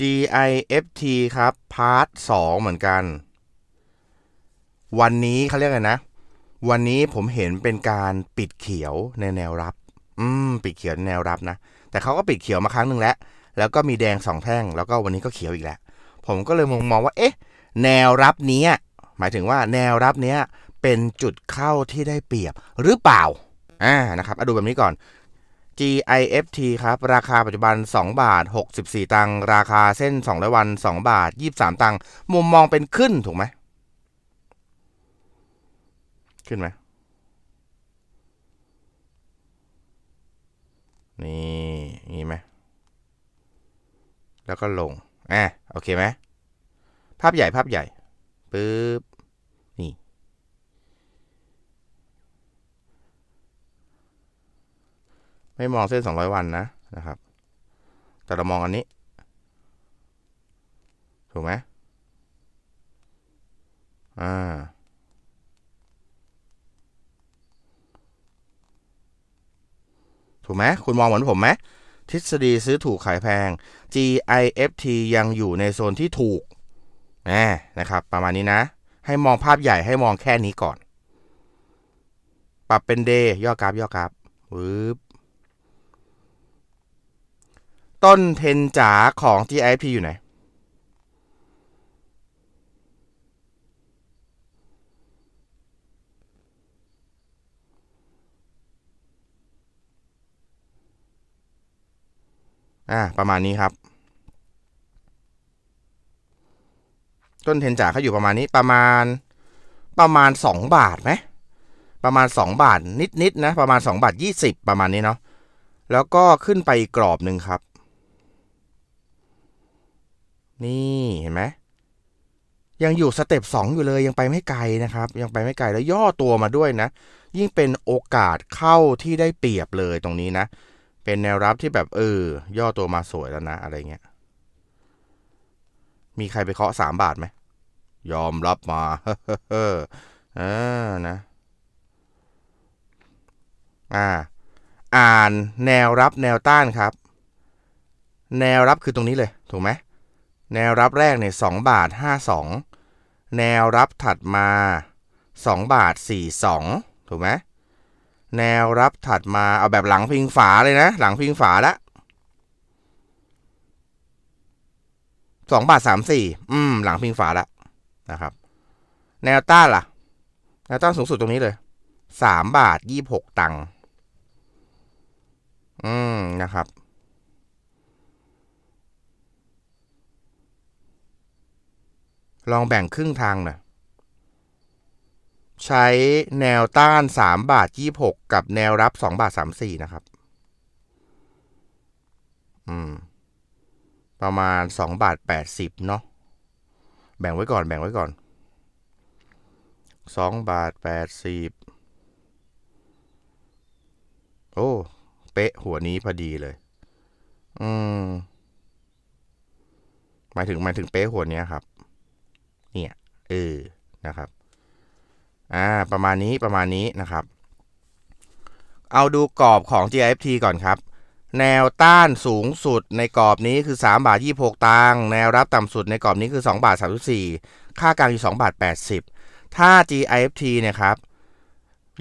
GIFT ครับ พาร์ทสองเหมือนกัน วันนี้เขาเรียกอะไรนะ วันนี้ผมเห็นเป็นการปิดเขียวในแนวรับ อืม ปิดเขียวในแนวรับนะ แต่เขาก็ปิดเขียวมาครั้งหนึ่งแล้ว แล้วก็มีแดงสองแท่ง แล้วก็วันนี้ก็เขียวอีกแล้ว ผมก็เลยมองมองว่า เอ๊ะ แนวรับนี้หมายถึงว่าแนวรับเนี้ยเป็นจุดเข้าที่ได้เปรียบหรือเปล่า อ่า นะครับเอาดูแบบนี้ก่อน GIFT ครับ ราคาปัจจุบัน 2 บาท 64 ตังค์ราคาเส้น200วัน 2 บาท 23 ตังค์มุมมองเป็นขึ้นถูกไหม ขึ้นไหม นี่นี่ไหม แล้วก็ลงอะโอเคไหม ภาพใหญ่ภาพใหญ่ปึ๊บ นี่ ไม่มองเส้น 200 วันนะนะครับ แต่เรามองอันนี้ ถูกไหมอ่าถูกไหมคุณมองเหมือนผมไหมทฤษฎีซื้อถูกขายแพง GIFT ยังอยู่ในโซนที่ถูกนะนะครับ ประมาณนี้นะ ให้มองภาพใหญ่ให้มองแค่นี้ก่อน ปรับเป็นเดย์ย่อกราฟย่อกราฟวืบ ต้นเทนจ๋าของ GIFT อยู่ไหน อ่า ประมาณนี้ครับ ต้นเทนจ๋าเขาอยู่ประมาณนี้ประมาณประมาณ 2 บาทไหมประมาณ 2 บาทนิดๆนะประมาณ 2 บาท 20 ประมาณนี้เนาะแล้วก็ขึ้นไปอีกกรอบหนึ่งครับ นี่เห็นไหมยังอยู่สเต็ป2อยู่เลยยังไปไม่ไกลนะครับ ยังไปไม่ไกลแล้วย่อตัวมาด้วยนะ ยิ่งเป็นโอกาสเข้าที่ได้เปรียบเลยตรงนี้นะ เป็นแนวรับที่แบบเออย่อตัวมาสวยแล้วนะ อะไรเงี้ยมีใครไปเคาะสามบาทไหมยอมรับมาเฮ้ออ่านะ อ่า อ่านแนวรับแนวต้านครับ แนวรับคือตรงนี้เลย ถูกไหม แนวรับแรกเนี่ยสองบาทห้าสองแนวรับถัดมาสองบาทสี่สองถูกไหมแนวรับถัดมาเอาแบบหลังพิงฝาเลยนะ หลังพิงฝาละสองบาทสามสี่อืม หลังพิงฝาละนะครับ แนวต้านล่ะ แนวต้านสูงสุดตรงนี้เลยสามบาทยี่หกตังค์อืมนะครับ ลองแบ่งครึ่งทางหน่อยใช้แนวต้าน 3 บาท 26 กับแนวรับ 2 บาท 34 นะครับ อืม ประมาณ 2 บาท 80 เนาะ แบ่งไว้ก่อน แบ่งไว้ก่อน 2 บาท 80 โอ้ เป๊ะหัวนี้พอดีเลย อืม หมายถึงหมายถึงเป๊ะหัวเนี้ยครับ เนี่ยเออนะครับอ่าประมาณนี้ประมาณนี้นะครับ เอาดูกรอบของ GIFT ก่อนครับ แนวต้านสูงสุดในกรอบนี้คือ 3 บาท 26 ตังค์แนวรับต่ำสุดในกรอบนี้คือ 2 บาท 34 ค่ากลางอยู่2บาท 80 ถ้า GIFT เนี่ยครับ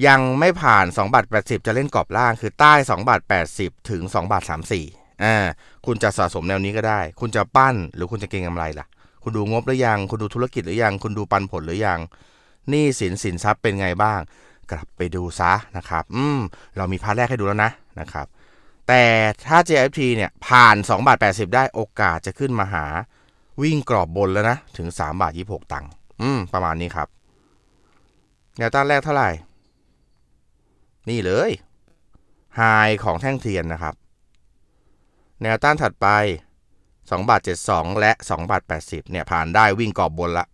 ยังไม่ผ่าน2บาท80 จะเล่นกรอบล่างคือใต้2บาท80 ถึง2บาท34อ่าคุณจะสะสมแนวนี้ก็ได้ คุณจะปั้นหรือคุณจะเก็งกำไรล่ะ คุณดูงบหรือยัง คุณดูธุรกิจหรือยัง คุณดูปันผลหรือยังหนี้สินสินทรัพย์เป็นไงบ้าง กลับไปดูซะนะครับ อืม เรามีพาร์ทแรกให้ดูแล้วนะนะครับ แต่ถ้า JFT เนี่ยผ่าน2บาท80 ได้โอกาสจะขึ้นมาหาวิ่งกรอบบนแล้วนะ ถึง3บาท26 ตังค์อืม ประมาณนี้ครับแนวต้านแรกเท่าไหร่ นี่เลยไฮของแท่งเทียนนะครับ แนวต้านถัดไป 2บาท72 และ2บาท80เนี่ยผ่านได้วิ่งกรอบบนละ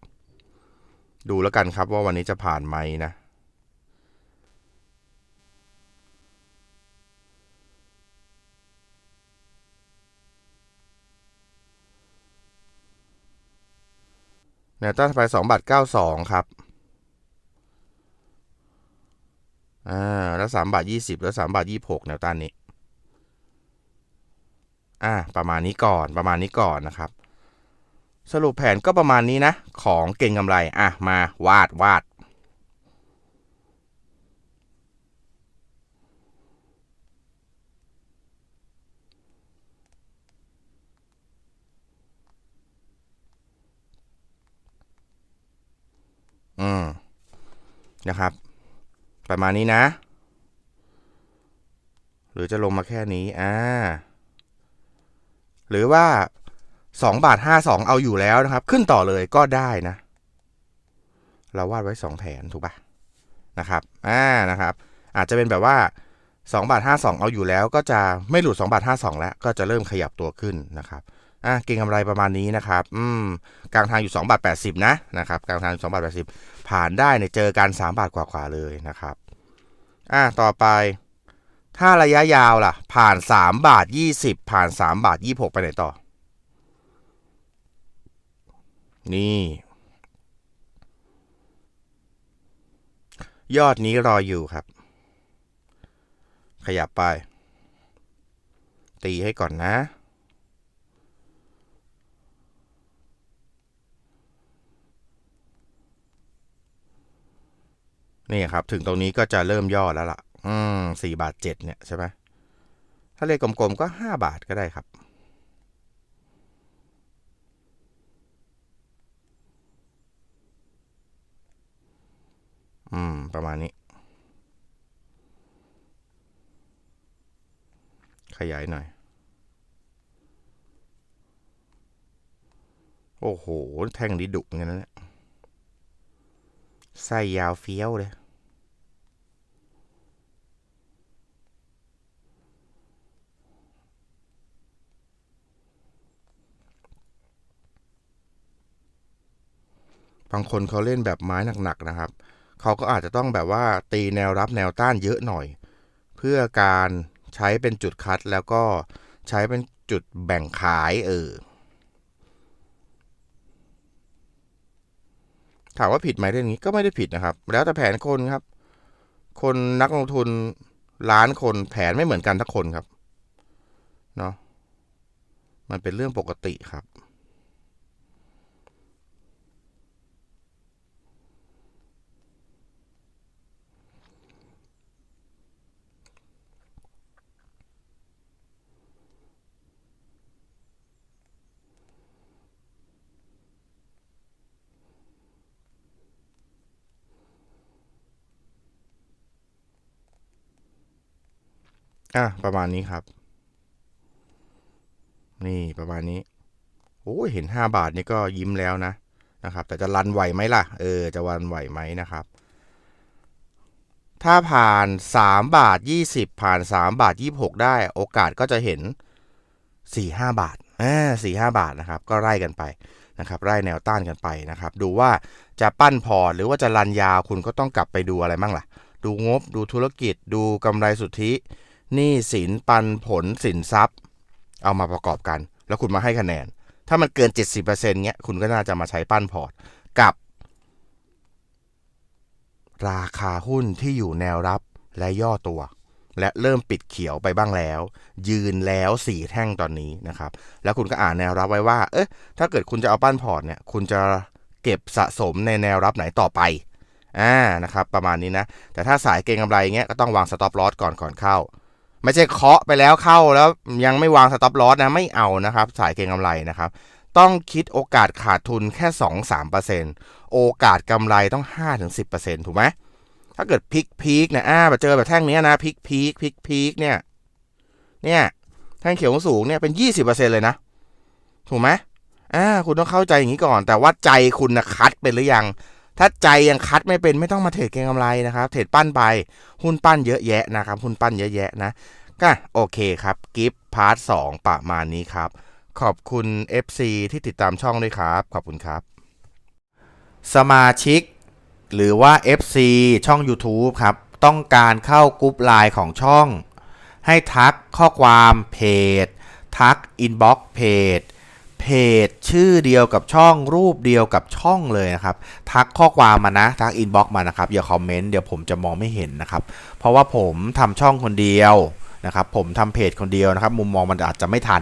ดูแล้วกันครับว่าวันนี้จะผ่านไหมนะแนวต้านไปสองบาทเก้าสองครับ อ่า แล้วสามบาทยี่สิบแล้วสามบาทยี่หกแนวต้านนี้ อ่าประมาณนี้ก่อนประมาณนี้ก่อนนะครับ สรุปแผนก็ประมาณนี้นะ ของเก่งกำไรอะมาวาดวาดอืมนะครับ ประมาณนี้นะ หรือจะลงมาแค่นี้ อ่า หรือว่าสองบาทห้าสองเอาอยู่แล้วนะครับ ขึ้นต่อเลยก็ได้นะ เราวาดไว้สองแผนถูกปะนะครับอ่านะครับ อาจจะเป็นแบบว่าสองบาทห้าสองเอาอยู่แล้ว ก็จะไม่หลุดสองบาทห้าสองแล้ว ก็จะเริ่มขยับตัวขึ้นนะครับอะเก่งกำไรประมาณนี้นะครับ อืม กลางทางอยู่2บาท80 นะนะครับ กลางทางอยู่2บาท80 ผ่านได้เนี่ยเจอกัน3บาทกว่าๆเลยนะครับ อะต่อไป ถ้าระยะยาวล่ะ ผ่าน 3 บาท 20 ผ่าน 3 บาท 26 ไปไหนต่อ นี่ ยอดนี้รออยู่ครับ ขยับไป ตีให้ก่อนนะนี่ครับ ถึงตรงนี้ก็จะเริ่มย่อแล้วล่ะ อืมสี่บาทเจ็ดเนี่ยใช่ไหมถ้าเลขกลมๆก็ห้าบาทก็ได้ครับ อืม ประมาณนี้ ขยายหน่อย โอ้โห แท่งนี้ดุเหมือนกันนะเนี่ยไส้ยาวเฟี้ยวเลย บางคนเขาเล่นแบบไม้หนักๆนะครับ เขาก็อาจจะต้องแบบว่าตีแนวรับแนวต้านเยอะหน่อย เพื่อการใช้เป็นจุดคัดแล้วก็ใช้เป็นจุดแบ่งขายเออถามว่าผิดไหมเรื่องนี้ก็ไม่ได้ผิดนะครับ แล้วแต่แผนคนครับ คนนักลงทุนล้านคนแผนไม่เหมือนกันทุกคนครับเนาะมันเป็นเรื่องปกติครับ อะประมาณนี้ครับ นี่ประมาณนี้โอ้เห็นห้าบาทนี่ก็ยิ้มแล้วนะนะครับ แต่จะรันไหวไหมล่ะ เออ จะรันไหวไหมนะครับ ถ้าผ่านสามบาทยี่สิบผ่านสามบาทยี่หกได้ โอกาสก็จะเห็นสี่ห้าบาทอ่าสี่ห้าบาทนะครับ ก็ไล่กันไปนะครับไล่แนวต้านกันไปนะครับ ดูว่าจะปั้นพอร์ตหรือว่าจะรันยาวคุณก็ต้องกลับไปดูอะไรบ้างล่ะ ดูงบดูธุรกิจ ดูกำไรสุทธิ หนี้สินปันผลสินทรัพย์ เอามาประกอบกัน แล้วคุณมาให้คะแนน ถ้ามันเกิน 70%เงี้ยคุณก็น่าจะมาใช้ปั้นพอร์ตกับ ราคาหุ้นที่อยู่แนวรับและย่อตัว และเริ่มปิดเขียวไปบ้างแล้ว ยืนแล้วสี่แท่งตอนนี้นะครับ แล้วคุณก็อ่านแนวรับไว้ว่า เอ๊ะถ้าเกิดคุณจะเอาปั้นพอร์ตเนี่ย คุณจะเก็บสะสมในแนวรับไหนต่อไปอ่านะครับประมาณนี้นะ แต่ถ้าสายเก็งกำไรเงี้ยก็ต้องวางสต็อปลอสก่อนก่อนเข้า ไม่ใช่เคาะไปแล้วเข้าแล้วยังไม่วางสต็อปลอสนะไม่เอานะครับ สายเก็งกำไรนะครับ ต้องคิดโอกาสขาดทุนแค่ 2-3%โอกาสกำไรต้อง 5-10%ถูกไหมถ้าเกิดพลิกพีกนี่ยอ่ามาเจอแบบแท่งนี้นะพลิกพีกพลิกพีกเนี่ย เนี่ยแท่งเขียวสูงเนี่ยเป็น 20%เลยนะ ถูกไหมอ่าคุณต้องเข้าใจอย่างนี้ก่อน แต่ว่าใจคุณนะคัดเป็นหรือยัง ถ้าใจยังคัดไม่เป็นไม่ต้องมาเทรดเก็งกำไรนะครับ เทรดปั้นไป หุ้นปั้นเยอะแยะนะครับ หุ้นปั้นเยอะแยะนะ ก็โอเคครับ กิฟต์พาร์ทสองประมาณนี้ครับ ขอบคุณ FC ที่ติดตามช่องด้วยครับ ขอบคุณครับ สมาชิก หรือว่า FC ช่อง YouTube ครับ ต้องการเข้ากรุ๊ปไลน์ของช่อง ให้ทักข้อความเพจ ทักอินบ็อกซ์เพจ จชื่อเดียวกับช่องรูปเดียวกับช่องเลยนะครับ ทักข้อความมานะทักอินบ็อกซ์มานะครับอย่าคอมเมนต์เดี๋ยวผมจะมองไม่เห็นนะครับ เพราะว่าผมทำช่องคนเดียวนะครับ ผมทำเพจคนเดียวนะครับ มุมมองมันอาจจะไม่ทัน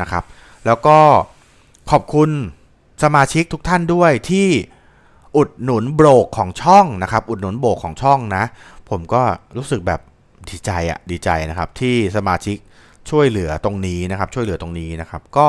นะครับ แล้วก็ขอบคุณสมาชิกทุกท่านด้วยที่อุดหนุนโบรกของช่องนะครับ อุดหนุนโบรกของช่องนะ ผมก็รู้สึกแบบดีใจอะดีใจนะครับที่สมาชิกช่วยเหลือตรงนี้นะครับ ช่วยเหลือตรงนี้นะครับ ก็